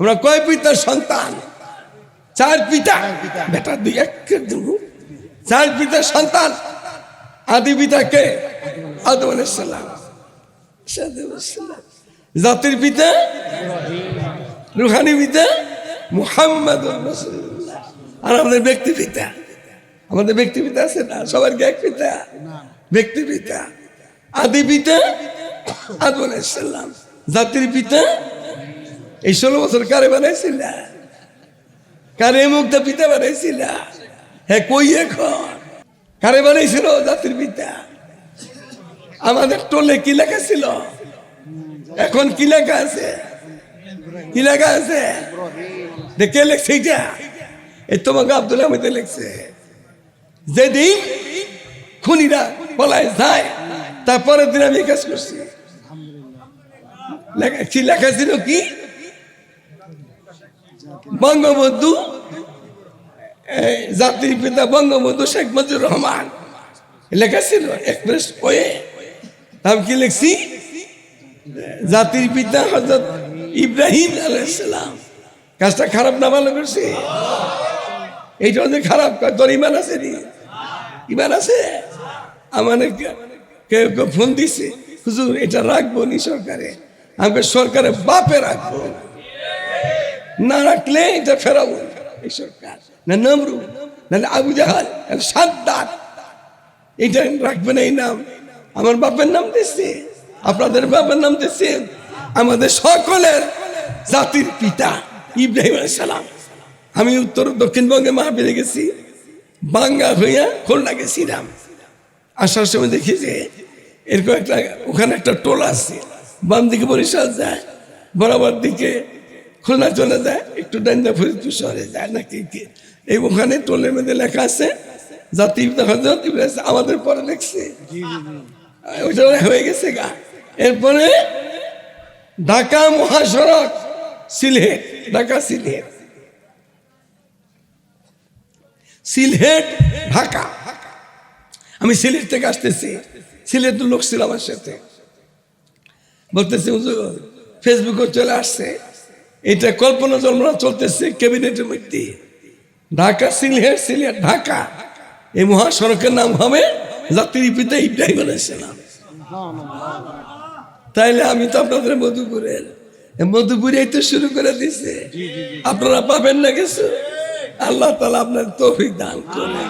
আমরা কয় পিতার সন্তান? চার পিতা? বেটা দুই, এক চার পিতার সন্তান। আদি পিতা কে? আদম আলাইসাল্লাম জাতির পিতা? রুহানি পিতা? মুহাম্মদ। আর আমাদের ব্যক্তি পিতা? আমাদের ব্যক্তি পিতা আছে না? সবার এক পিতা? ব্যক্তি পিতা। আদি পিতা? আদম আলাইসাল্লাম জাতির পিতা? এই ষোলো বছর কারে বানাইছিল? কারে মুক্তা পিতা বানাইছিল? হ্যাঁ কই এখন? কারে বানাইছিল জাতির পিতা? আমাদের টোলে কি লেখা ছিল? এখন কি লেখা আছে? কি লেখা আছে? দেখে লেখছে এইটা? এই তোমাকে আব্দুল আহমেদে লেখছে। যেদিন খুনিরা বলায় যায়, তারপরের দিন আমি কাজ করছি। কি লেখা ছিল কি? বঙ্গবন্ধু জাতির পিতা বঙ্গবন্ধু শেখ মুজিবুর রহমান। লেখা ছিল এক্সপ্রেস ওয়ে আমি কি লিখছি? জাতির পিতা হজরত ইব্রাহিম আলাইসালাম কাজটা খারাপ না ভালো করছে? এইটা যে খারাপ কাজ, তোর ইমান আছে নি? ইমান আছে? আমার কেউ কেউ ফোন দিছে হুজুর এটা রাখব নি সরকারে। আমাকে সরকারে বাপে রাখব। না রাখলে এটা ফেরাবো এই সরকার। না নমরু, না আবু জাহাল সাদ্দাত। এটা রাখবে না এই নাম। আমার বাপের নাম দিচ্ছে আপনাদের বাপের নাম দিচ্ছে আমাদের সকলের জাতির পিতা ইব্রাহিম সালাম। আমি উত্তর দক্ষিণবঙ্গে মাহফিলে গেছি, বাঙ্গা হইয়া খুলনা গেছিলাম। আসার সময় দেখি যে এরকম একটা, ওখানে একটা টোল আছে। বাম দিকে বরিশাল যায়, বরাবর দিকে খুলনা চলে যায় একটু ডাইন্দা ফরিদপুর শহরে যায় নাকি? কি? এই ওখানে টোলের মধ্যে লেখা আছে জাতি হজরত ইব্রাহিম আমাদের পরে লিখছে ওইটা হয়ে গেছে গা। এরপরে ঢাকা মহাসড়ক সিলহেট ঢাকা সিলহেট। সিলহেট ঢাকা। আমি সিলেট থেকে আসতেছি। সিলেট লোক ছিল আমার সাথে। বলতেছি ফেসবুকে চলে আসছে। এটা কল্পনা জল্পনা চলতেছে, ক্যাবিনেটের মধ্যে। ঢাকা সিলহেট সিলেট, ঢাকা। এই মহাসড়কের নাম হবে জাতির পিতা ইব্রাহিম আলাইসালাম তাইলে আমি তো আপনাদের মধুপুরের। মধুপুরে তো শুরু করে দিছে। আপনারা পাবেন না কিছু। আল্লাহ তালা আপনার তৌফিক দান করেন।